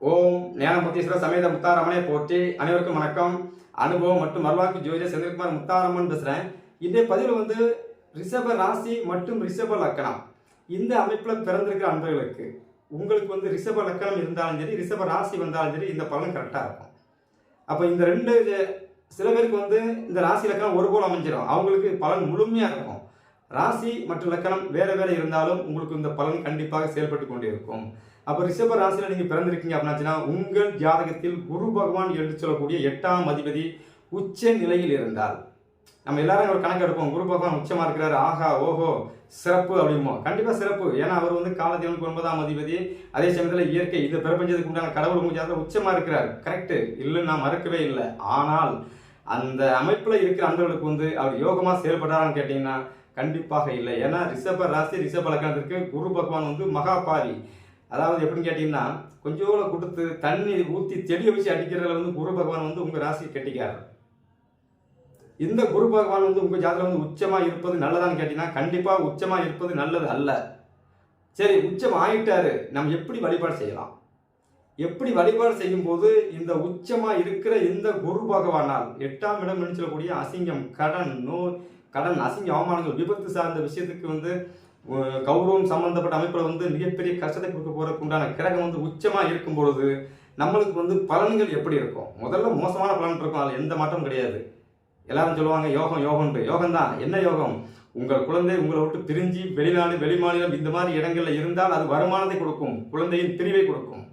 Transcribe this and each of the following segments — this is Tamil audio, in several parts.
ஓம் ஞானமுத்தீஸ்வர சமேத முத்தாரம்மனை போற்றி அனைவருக்கும் வணக்கம். அனுபவம் மற்றும் மறுவாக்கு ஜோதிட செந்தில்குமார் முத்தாரம்மன் பேசுகிறேன் இதே பதிவில் வந்து ரிஷப ராசி மற்றும் ரிஷப லக்கணம். இந்த அமைப்பில் பிறந்திருக்கிற அன்பர்களுக்கு உங்களுக்கு வந்து ரிஷப லக்கணம் இருந்தாலும் சரி ரிஷப ராசி வந்தாலும் சரி இந்த பலன் கரெக்டாக இருக்கும். அப்போ இந்த ரெண்டு சில பேருக்கு வந்து இந்த ராசி லக்கணம் ஒரு போல் அமைஞ்சிடும் அவங்களுக்கு பலன் முழுமையாக இருக்கும். ராசி மற்றும் லக்கணம் வேறு வேறு இருந்தாலும் உங்களுக்கு இந்த பலன் கண்டிப்பாக செயல்பட்டு கொண்டே இருக்கும் அப்போ ரிஷப ராசியில் நீங்கள் பிறந்திருக்கீங்க அப்படின்னாச்சுன்னா உங்கள் ஜாதகத்தில் குரு பகவான் என்று சொல்லக்கூடிய எட்டாம் அதிபதி உச்ச நிலையில் இருந்தால். நம்ம எல்லாரும் ஒரு கணக்கு எடுப்போம். குரு பகவான் உச்சமா இருக்கிறாரு. ஆஹா ஓஹோ சிறப்பு அப்படிமோ கண்டிப்பா சிறப்பு. ஏன்னா அவர் வந்து காலதேவனுக்கு ஒன்பதாம் அதிபதி. அதே சமயத்தில் இயற்கை இந்த பிரபஞ்சத்துக்கு உண்டான கடவுள் உங்க உச்சமாக உச்சமா இருக்கிறார். கரெக்ட் இல்லைன்னு நான் மறுக்கவே இல்லை. ஆனால் அந்த அமைப்புல இருக்கிற அன்பர்களுக்கு வந்து அவர் யோகமா செயல்படுறாரான்னு கேட்டீங்கன்னா கண்டிப்பாக இல்லை. ஏன்னா ரிஷப ராசி ரிஷப லக்கணத்திற்கு குரு பகவான் வந்து மகாபாரி. அதாவது எப்படின்னு கேட்டீங்கன்னா கொஞ்சோட கொடுத்து தண்ணி ஊற்றி செடியை வச்சு அடிக்கிறதுல வந்து குரு பகவான் வந்து உங்கள் ராசியை கட்டிக்காரு. இந்த குரு பகவான் வந்து உங்கள் ஜாதகம் வந்து உச்சமாக இருப்பது நல்லதான்னு கேட்டிங்கன்னா கண்டிப்பாக உச்சமாக இருப்பது நல்லது அல்ல. சரி உச்சம் ஆகிட்டாரு நம்ம எப்படி வழிபாடு செய்யலாம்? எப்படி வழிபாடு செய்யும்போது இந்த உச்சமாக இருக்கிற இந்த குரு பகவானால் எட்டாம் இடம் என்று சொல்லக்கூடிய அசிங்கம் கடன் நோய் கடன் அசிங்க அவமானங்கள் விபத்து சார்ந்த விஷயத்துக்கு வந்து கௌரவம் சம்பந்தப்பட்ட அமைப்பில் வந்து மிகப்பெரிய கஷ்டத்தை கொடுக்க போறதுக்கு உண்டான கிரகம் வந்து உச்சமா இருக்கும் பொழுது நம்மளுக்கு வந்து பலன்கள் எப்படி இருக்கும்? முதல்ல மோசமான பலன் இருக்கும். அதில் எந்த மாற்றமும் கிடையாது. எல்லாரும் சொல்லுவாங்க யோகம் யோகம்ன்ட்டு. யோகம் தான். என்ன யோகம்? உங்கள் குழந்தை உங்களை விட்டு பிரிஞ்சு வெளிநாடு வெளிமாநிலம் இந்த மாதிரி இடங்கள்ல இருந்தால் அது வருமானத்தை கொடுக்கும். குழந்தையின் பிரிவை கொடுக்கும்.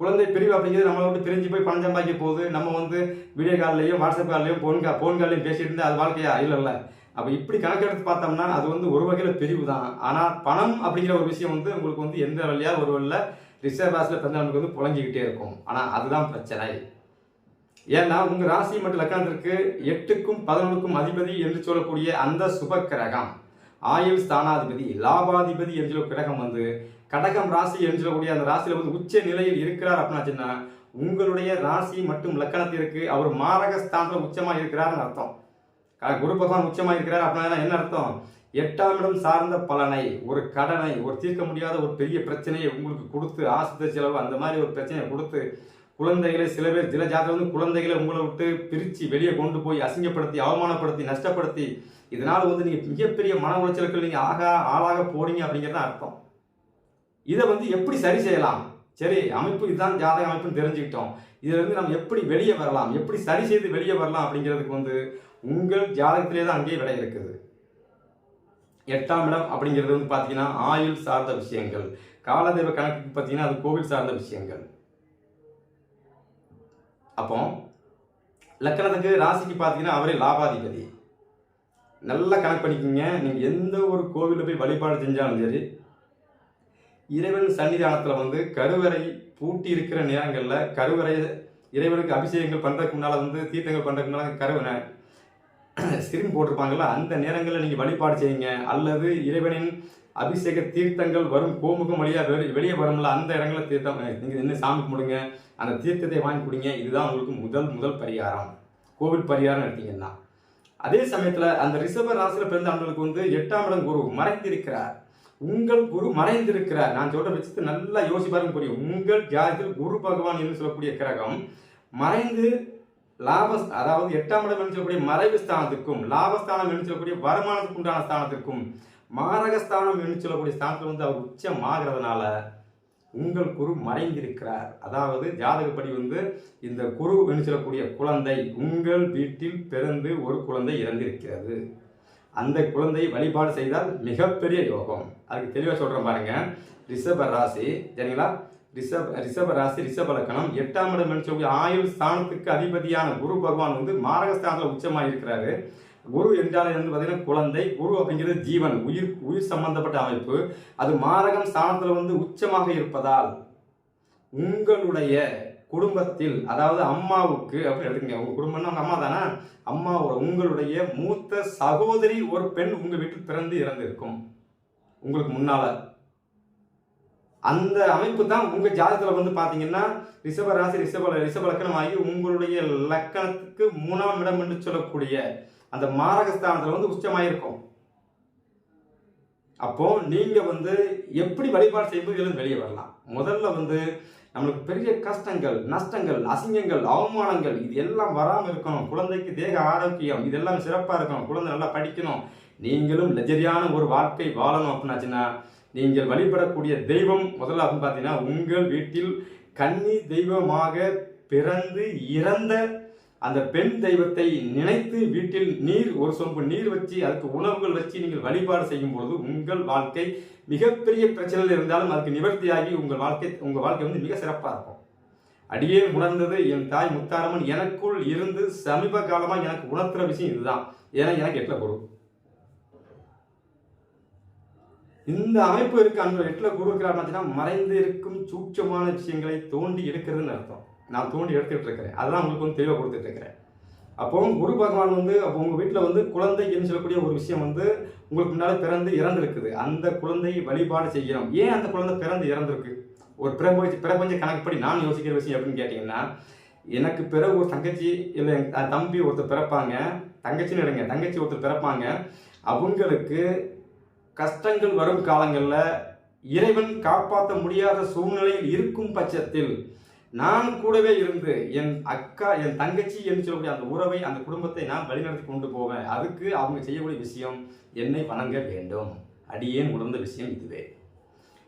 குழந்தை பிரிவு அப்படிங்கிறது நம்மளை விட்டு பிரிஞ்சு போய் பணம் சம்பாதிக்க போகுது நம்ம வந்து வீடியோ கால்லையும் வாட்ஸ்அப் கால்லையும் ஃபோன் கா ஃபோன் கால்லையும் பேசிட்டு இருந்தால் அது வாழ்க்கையா? இல்லை இல்லை அப்போ இப்படி கணக்கெடுத்து பார்த்தோம்னா அது வந்து ஒரு வகையில் பிரிவு தான். ஆனால் பணம் அப்படிங்கிற ஒரு விஷயம் வந்து உங்களுக்கு வந்து எந்த வழியாக ஒரு வழியில் ரிசர்வ் ராசியில் பிறந்தவங்களுக்கு வந்து புழங்கிக்கிட்டே இருக்கும். ஆனால் அதுதான் பிரச்சனை. ஏன்னா உங்கள் ராசி மற்றும் லக்கணத்திற்கு எட்டுக்கும் பதினொன்றுக்கும் அதிபதி என்று சொல்லக்கூடிய அந்த சுப கிரகம். ஆயுள் ஸ்தானாதிபதி லாபாதிபதி என்று சொல்ல கிரகம் வந்து கடகம் ராசி என்று சொல்லக்கூடிய அந்த ராசியில் வந்து உச்ச நிலையில் இருக்கிறார் அப்படின்னாச்சுன்னா உங்களுடைய ராசி மற்றும் லக்கணத்திற்கு அவர் மாரக ஸ்தானத்தில் உச்சமாக இருக்கிறார்னு அர்த்தம். குரு பகவான் உச்சமா இருக்கிறார் அப்படின்னா என்ன அர்த்தம்? எட்டாம் இடம் சார்ந்த பலனை ஒரு கடனை ஒரு தீர்க்க முடியாத ஒரு பெரிய பிரச்சனையை உங்களுக்கு கொடுத்து ஆஸ்பத்திரி செலவு அந்த மாதிரி ஒரு பிரச்சனையை கொடுத்து குழந்தைகளை சில பேர் சில ஜாதகம் வந்து குழந்தைகளை உங்களை விட்டு பிரித்து வெளியே கொண்டு போய் அசிங்கப்படுத்தி அவமானப்படுத்தி நஷ்டப்படுத்தி இதனால் வந்து நீங்கள் மிகப்பெரிய மன உளைச்சலுக்கு நீங்கள் ஆக ஆளாக போறீங்க அப்படிங்கிறது அர்த்தம். இதை வந்து எப்படி சரி செய்யலாம்? சரி அமைப்பு இதுதான் ஜாதக அமைப்புன்னு தெரிஞ்சுக்கிட்டோம். இதிலிருந்து நம்ம எப்படி வெளியே வரலாம் எப்படி சரி செய்து வெளியே வரலாம் அப்படிங்கிறதுக்கு வந்து உங்கள் ஜாதகத்திலே தான் அங்கேயே விடை இருக்குது. எட்டாம் இடம் அப்படிங்கிறது வந்து பார்த்தீங்கன்னா ஆயுள் சார்ந்த விஷயங்கள். காலதெய்வ கணக்கு பார்த்தீங்கன்னா அது கோவில் சார்ந்த விஷயங்கள். அப்போ லக்கணத்துக்கு ராசிக்கு பார்த்தீங்கன்னா அவரே லாபாதிபதி. நல்லா கணக்கு பண்ணிக்கோங்க. நீங்கள் எந்த ஒரு கோவிலில் போய் வழிபாடு செஞ்சாலும் சரி இறைவன் சன்னிதானத்தில் வந்து கருவறை பூட்டி இருக்கிற நேரங்களில் கருவறை இறைவனுக்கு அபிஷேகங்கள் பண்ணுறதுக்கு முன்னால் வந்து தீர்த்தங்கள் பண்ணுறதுக்கு முன்னால் கருவனை ஸ்கிரீன் போட்டிருப்பாங்கல்ல அந்த நேரங்களில் நீங்கள் வழிபாடு செய்யுங்க. அல்லது இறைவனின் அபிஷேக தீர்த்தங்கள் வரும் கோமுகம் வழியாக வெளி வெளியே வரும்ல அந்த இடங்களில் தீர்த்தம் நீங்கள் என்ன சாமி கும்பிடுங்க. அந்த தீர்த்தத்தை வாங்கி கொடுங்க. இதுதான் உங்களுக்கு முதல் முதல் பரிகாரம். கோவில் பரிகாரம் எடுத்தீங்கன்னா. அதே சமயத்தில் அந்த ரிஷப ராசியில் பிறந்த ஆண்களுக்கு வந்து எட்டாம் இடம் குரு மறைத்திருக்கிறார் உங்கள் குரு மறைந்திருக்கிறார். நான் சொல்ற பட்சத்தை நல்லா யோசிப்பாருங்க புரியும். உங்கள் ஜாதகத்தில் குரு பகவான் என்று சொல்லக்கூடிய கிரகம் மறைந்து லாபஸ் அதாவது எட்டாம் இடம் என்று சொல்லக்கூடிய மறைவு ஸ்தானத்திற்கும் லாபஸ்தானம் என்று சொல்லக்கூடிய வருமானத்துக்கு உண்டான ஸ்தானத்திற்கும் மாரகஸ்தானம் என்று சொல்லக்கூடிய ஸ்தானத்தில் வந்து அவர் உச்சமாகிறதுனால உங்கள் குரு மறைந்திருக்கிறார். அதாவது ஜாதகப்படி வந்து இந்த குரு என்று சொல்லக்கூடிய குழந்தை உங்கள் வீட்டில் பிறந்து ஒரு குழந்தை இறந்திருக்கிறது. அந்த குழந்தை வழிபாடு செய்தால் மிகப்பெரிய யோகம். அதுக்கு தெளிவாக சொல்கிறேன் பாருங்க. ரிஷப ராசி சரிங்களா? ரிஷப ரிஷப ராசி ரிஷப லக்கணம். எட்டாம் இடம் என்று சொல்லக்கூடிய ஆயுள் ஸ்தானத்துக்கு அதிபதியான குரு பகவான் வந்து மாரகஸ்தானத்தில் உச்சமாக இருக்கிறாரு. குரு என்றால் வந்து பார்த்தீங்கன்னா குழந்தை. குரு அப்படிங்கிறது ஜீவன் உயிர் உயிர் சம்பந்தப்பட்ட அமைப்பு. அது மாரகம் ஸ்தானத்தில் வந்து உச்சமாக இருப்பதால் உங்களுடைய குடும்பத்தில் அதாவது அம்மாவுக்கு அப்படின்னு எடுத்துங்க உங்க குடும்பம்னா உங்க அம்மா தானே? அம்மாவோட உங்களுடைய மூத்த சகோதரி ஒரு பெண் உங்க வீட்டில் பிறந்து இறந்திருக்கும். உங்களுக்கு முன்னால. அந்த அமைப்பு தான் உங்க ஜாதகத்துல வந்து பாத்தீங்கன்னா ரிஷப ராசி ரிஷப ரிஷப லக்கணம் ஆகி உங்களுடைய லக்கணத்துக்கு மூணாம் இடம் என்று சொல்லக்கூடிய அந்த மாரகஸ்தானத்துல வந்து உச்சமாயிருக்கும். அப்போ நீங்க வந்து எப்படி வழிபாடு செய்யும்போது வெளியே வரலாம். முதல்ல வந்து நம்மளுக்கு பெரிய கஷ்டங்கள் நஷ்டங்கள் அசிங்கங்கள் அவமானங்கள் இது எல்லாம் வராமல் இருக்கணும். குழந்தைக்கு தேக ஆரோக்கியம் இதெல்லாம் சிறப்பாக இருக்கணும். குழந்தை நல்லா படிக்கணும். நீங்களும் லஜரியான ஒரு வாழ்க்கை வாழணும் அப்படின்னாச்சுன்னா நீங்கள் வழிபடக்கூடிய தெய்வம் முதல்ல அப்படின்னு பார்த்தீங்கன்னா உங்கள் வீட்டில் கன்னி தெய்வமாக பிறந்து இறந்த அந்த பெண் தெய்வத்தை நினைத்து வீட்டில் நீர் ஒரு சொம்பு நீர் வச்சு அதுக்கு உணவுகள் வச்சு நீங்கள் வழிபாடு செய்யும் பொழுது உங்கள் வாழ்க்கை மிகப்பெரிய பிரச்சனையில் இருந்தாலும் அதுக்கு நிவர்த்தியாகி உங்கள் வாழ்க்கை உங்கள் வாழ்க்கை வந்து மிக சிறப்பாக இருக்கும். அடியே உணர்ந்தது என் தாய் முத்தாரம்மன் எனக்குள் இருந்து சமீப காலமாக எனக்கு உணர்த்துற விஷயம் இதுதான். ஏன்னா எனக்கு எட்டில் குரு. இந்த அமைப்பு இருக்கு அந்த எட்டில் குரு இருக்கிறாருன்னா மறைந்து இருக்கும் சூட்சமான விஷயங்களை தோண்டி எடுக்கிறதுன்னு அர்த்தம். நான் தூண்டி எடுத்துட்டு இருக்கிறேன் அதெல்லாம் உங்களுக்கு வந்து தெளிவாக கொடுத்துட்டு இருக்கிறேன் அப்போ குரு பகவான் வந்து அப்போ உங்கள் வீட்டில் வந்து குழந்தைன்னு சொல்லக்கூடிய ஒரு விஷயம் வந்து உங்களுக்கு முன்னால் பிறந்து இறந்துருக்குது. அந்த குழந்தையை வழிபாடு செய்கிறோம். ஏன் அந்த குழந்தை பிறந்து இறந்துருக்கு? ஒரு பிரபஞ்ச பிரபஞ்ச கணக்குப்படி நான் யோசிக்கிற விஷயம் எப்படின்னு கேட்டிங்கன்னா எனக்கு பிறகு ஒரு தங்கச்சி இல்லை என் தம்பி ஒருத்தர் பிறப்பாங்க. தங்கச்சின்னு எடுங்க தங்கச்சி ஒருத்தர் பிறப்பாங்க. அவங்களுக்கு கஷ்டங்கள் வரும் காலங்களில் இறைவன் காப்பாற்ற முடியாத சூழ்நிலையில் இருக்கும் பட்சத்தில் நான் கூடவே இருந்து என் அக்கா என் தங்கச்சி என்று சொல்லக்கூடிய அந்த உறவை அந்த குடும்பத்தை நான் வழிநடத்தி கொண்டு போவேன். அதுக்கு அவங்க செய்யக்கூடிய விஷயம் என்னை வணங்க வேண்டும். அடியேன் உணர்ந்த விஷயம் இதுவே.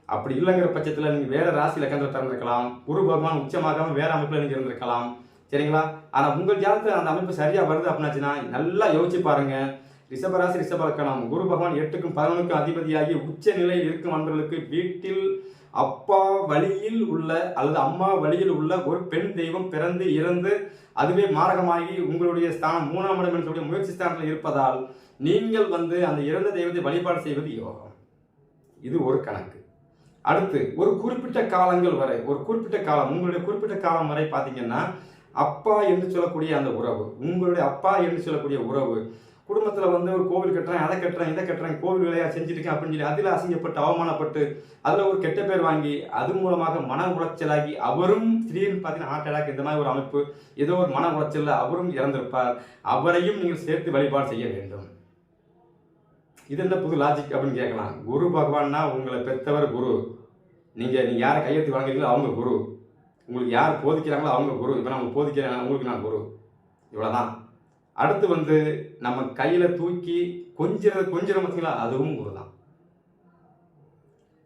அப்படி இல்லைங்கிற பட்சத்தில் நீங்கள் வேற ராசி லக்கணத்தில் பிறந்திருக்கலாம் குரு பகவான் உச்சமாகாமல் வேற அமைப்பில் நீங்கள் இருந்திருக்கலாம். சரிங்களா? ஆனால் உங்கள் ஜாதகத்தில் அந்த அமைப்பு சரியாக வருது அப்படின்னாச்சுன்னா நல்லா யோசிச்சு பாருங்க. ரிஷபராசி ரிஷப லக்கணம். குரு பகவான் எட்டுக்கும் பதினொன்றுக்கும் அதிபதியாகி உச்ச நிலையில் இருக்கும் அன்பர்களுக்கு வீட்டில் அப்பா வழியில் உள்ள அல்லது அம்மா வழியில் உள்ள ஒரு பெண் தெய்வம் பிறந்து இறந்து அதுவே மாரகமாகி உங்களுடைய ஸ்தானம் மூணாம் இடம் என்று சொல்லி முயற்சி ஸ்தானத்தில் இருப்பதால் நீங்கள் வந்து அந்த இறந்த தெய்வத்தை வழிபாடு செய்வது யோகம். இது ஒரு கணக்கு. அடுத்து ஒரு குறிப்பிட்ட காலங்கள் வரை ஒரு குறிப்பிட்ட காலம் உங்களுடைய குறிப்பிட்ட காலம் வரை பார்த்தீங்கன்னா அப்பா என்று சொல்லக்கூடிய அந்த உறவு உங்களுடைய அப்பா என்று சொல்லக்கூடிய உறவு குடும்பத்தில் வந்து ஒரு கோவில் கட்டுறேன் அதை கட்டுறேன் இதை கட்டுறேன் கோவில் வேலையாக செஞ்சுருக்கேன் அப்படின்னு சொல்லி அதில் அசிங்கப்பட்டு அவமானப்பட்டு அதில் ஒரு கெட்ட பேர் வாங்கி அது மூலமாக மன உளைச்சலாகி அவரும் திடீர்னு பார்த்தீங்கன்னா ஹார்ட் அட்டாக் இந்த மாதிரி ஒரு அமைப்பு ஏதோ ஒரு மன உளைச்சலில் அவரும் இறந்திருப்பார். அவரையும் நீங்கள் சேர்த்து வழிபாடு செய்ய வேண்டும். இது என்ன புது லாஜிக் அப்படின்னு கேட்கலாம். குரு பகவான்னா உங்களை பெற்றவர் குரு. நீங்கள் நீங்கள் யாரை கையெழுத்து வாங்குறீங்களோ அவங்க குரு. உங்களுக்கு யார் போதிக்கிறாங்களோ அவங்க குரு. இப்போ நான் உங்களுக்கு போதிக்கிறேன் உங்களுக்கு நான் குரு. இவ்வளோதான் அடுத்து வந்து நம்ம கையில் தூக்கி கொஞ்சம் கொஞ்சம் பார்த்தீங்களா? அதுவும் குரு தான்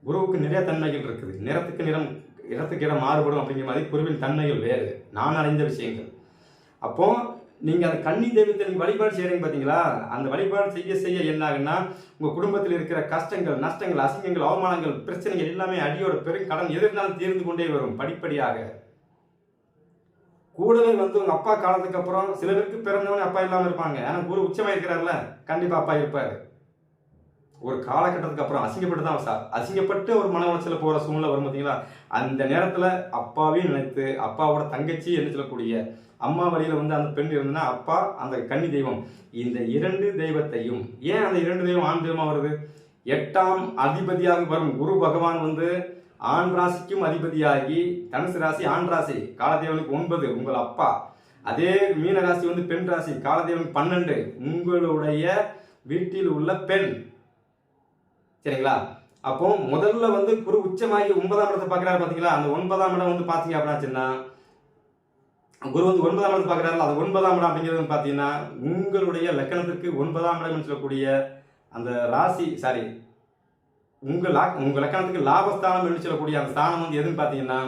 குருவுக்கு நிறைய தன்மைகள் இருக்குது. நிறத்துக்கு நிறம் இடத்துக்கு இடம் மாறுபடும் அப்படிங்கிற மாதிரி குருவின் தன்மைகள் வேறு. நான் அறிந்த விஷயங்கள். அப்போ நீங்கள் அந்த கன்னி தெய்வத்தை நீங்கள் வழிபாடு செய்கிறீங்க பார்த்தீங்களா? அந்த வழிபாடு செய்ய செய்ய என்ன ஆகுன்னா உங்கள் குடும்பத்தில் இருக்கிற கஷ்டங்கள் நஷ்டங்கள் அசிங்கங்கள் அவமானங்கள் பிரச்சனைகள் எல்லாமே அடியோட பெரும் கடன் எதிர்னாலும் தீர்ந்து கொண்டே வரும் படிப்படியாக. கூடவே வந்து உங்க அப்பா காலத்துக்கு அப்புறம் சில பேருக்கு பிறந்தவனே அப்பா இல்லாம இருப்பாங்க. ஏன்னா குரு உச்சமா இருக்கிறார்ல கண்டிப்பா அப்பா இருப்பாரு. ஒரு காலகட்டத்துக்கு அப்புறம் அசிங்கப்பட்டு தான் சார் அசிங்கப்பட்டு ஒரு மன உளைச்சல போற சூழ்நிலை வரும் பார்த்தீங்களா அந்த நேரத்துல அப்பாவையும் நினைத்து அப்பாவோட தங்கச்சி என்ன சொல்லக்கூடிய அம்மா வழியில வந்து அந்த பெண் இருந்ததுன்னா அப்பா அந்த கன்னி தெய்வம். இந்த இரண்டு தெய்வத்தையும் ஏன் அந்த இரண்டு தெய்வம் ஆண் தெய்வமா வருது? எட்டாம் அதிபதியாக வரும் குரு பகவான் வந்து ஆண் ராசிக்கும் அதிபதியாகி தனுசு ராசி ஆண் ராசி காலதேவனுக்கு ஒன்பது உங்கள் அப்பா. அதே மீன ராசி வந்து பெண் ராசி காலதேவனுக்கு பன்னெண்டு உங்களுடைய வீட்டில் உள்ள பெண். சரிங்களா? அப்போ முதல்ல வந்து குரு உச்சமாகி ஒன்பதாம் இடத்தை பார்க்குறாரு பார்த்தீங்களா அந்த ஒன்பதாம் இடம் வந்து பார்த்தீங்க அப்படின்னா குரு வந்து ஒன்பதாம் இடத்தை பார்க்குறாரு அது ஒன்பதாம் இடம் அப்படிங்கிறது பார்த்தீங்கன்னா உங்களுடைய லக்கணத்திற்கு ஒன்பதாம் இடம் சொல்லக்கூடிய அந்த ராசி சாரி உங்கள் லா உங்கள் லக்கணத்துக்கு லாபஸ்தானம் என்று சொல்லக்கூடிய அந்த ஸ்தானம் வந்து எதுன்னு பார்த்தீங்கன்னா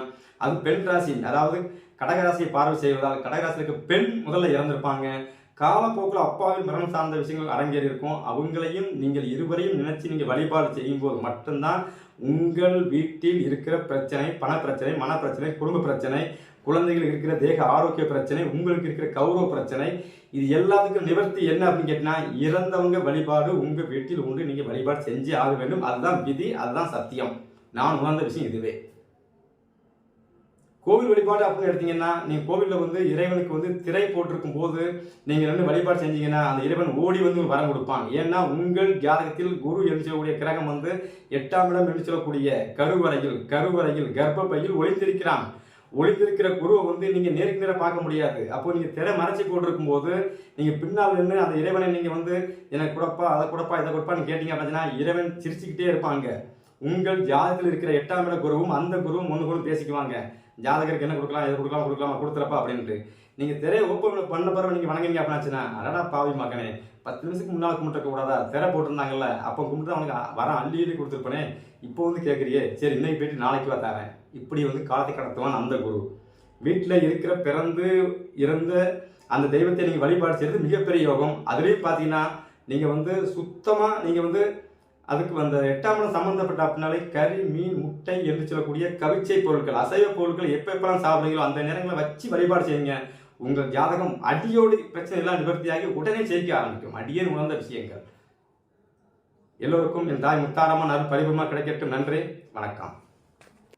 அது பெண் ராசி அதாவது கடகராசியை பார்வை செய்வதால் கடகராசிக்கு பெண் முதல்ல இறந்திருப்பாங்க. காலப்போக்கில் அப்பாவின் மரணம் சார்ந்த விஷயங்கள் அரங்கேறி இருக்கும். அவங்களையும் நீங்கள் இருவரையும் நினைச்சு நீங்கள் வழிபாடு செய்யும் போது மட்டும்தான் உங்கள் வீட்டில் இருக்கிற பிரச்சனை பண பிரச்சனை மன பிரச்சனை குடும்ப பிரச்சனை குழந்தைகளுக்கு இருக்கிற தேக ஆரோக்கிய பிரச்சனை உங்களுக்கு இருக்கிற கௌரவ பிரச்சனை இது எல்லாத்துக்கும் நிவர்த்தி என்ன அப்படின்னு கேட்டினா இறந்தவங்க வழிபாடு உங்க வீட்டில் உண்டு நீங்க வழிபாடு செஞ்சு ஆக வேண்டும். அதுதான் விதி அதுதான் சத்தியம். நான் உணர்ந்த விஷயம் இதுவே. கோவில் வழிபாடு அப்படின்னு எடுத்தீங்கன்னா நீங்கள் கோவிலில் வந்து இறைவனுக்கு வந்து திரை போட்டிருக்கும் போது நீங்கள் வந்து வழிபாடு செஞ்சீங்கன்னா அந்த இறைவன் ஓடி வந்து வரம் கொடுப்பான். ஏன்னா உங்கள் ஜாதகத்தில் குரு என்று சொல்லக்கூடிய கிரகம் வந்து எட்டாம் இடம் என்று சொல்லக்கூடிய கருவறையில் கருவறையில் கர்ப்பப்பையில் ஒளிந்திருக்கிறான். ஒளிந்திருக்கிற குருவை வந்து நீங்க நேருக்கு நேரம் பார்க்க முடியாது. அப்போ நீங்க திரை மறைச்சி போட்டிருக்கும் போது நீங்க பின்னால் நின்று அந்த இறைவனை நீங்க வந்து எனக்கு கொடுப்பா அதை கொடுப்பா இதை கொடுப்பான்னு கேட்டீங்க அப்படின்னா இறைவன் சிரிச்சுக்கிட்டே இருப்பாங்க. உங்கள் ஜாதகத்தில் இருக்கிற எட்டாம் இட குருவும் அந்த குருவும் ஒன்று கூட பேசிக்குவாங்க. ஜாதகருக்கு என்ன கொடுக்கலாம் எது கொடுக்கலாம் கொடுக்கலாம் கொடுத்துறப்பா அப்படின்ட்டு. நீங்கள் திரையை ஓப்பன் பண்ண பிறகு நீங்கள் வணங்குங்க அப்படின்னாச்சுன்னா அடடா பாவி மகனே பத்து நிமிஷத்துக்கு முன்னால் கும்பிட்டு கூடாதா? திரை போட்டிருந்தாங்கல்ல அப்போ கும்பிட்டு அவனுக்கு வர அள்ளி கொடுத்துருப்பனே இப்போ வந்து கேட்குறியே சரி இன்னைக்கு போயிட்டு நாளைக்கு வா தரேன். இப்படி வந்து காலத்தை கடத்துவான் அந்த குரு. வீட்டில் இருக்கிற பிறந்து இறந்த அந்த தெய்வத்தை நீங்கள் வழிபாடு செய்கிறது மிகப்பெரிய யோகம். அதுலேயும் பார்த்தீங்கன்னா நீங்கள் வந்து சுத்தமாக நீங்கள் வந்து அதுக்கு அந்த எட்டாம் சம்மந்தப்பட்ட அப்படின்னாலே கறி மீன் முட்டை என்று சொல்லக்கூடிய கவிச்சை பொருட்கள் அசைவ பொருட்கள் எப்போ எப்போலாம் சாப்பிட்றீங்களோ அந்த நேரங்களை வச்சு வழிபாடு செய்யுங்க. உங்கள் ஜாதகம் அடியோடு பிரச்சனை எல்லாம் நிவர்த்தியாகி உடனே ஜெயிக்க ஆரம்பிக்கும். அடியே உணர்ந்த விஷயங்கள். எல்லோருக்கும் என் தாய் முத்தாரமா நல் கிடைக்கட்டும். நன்றி. வணக்கம்.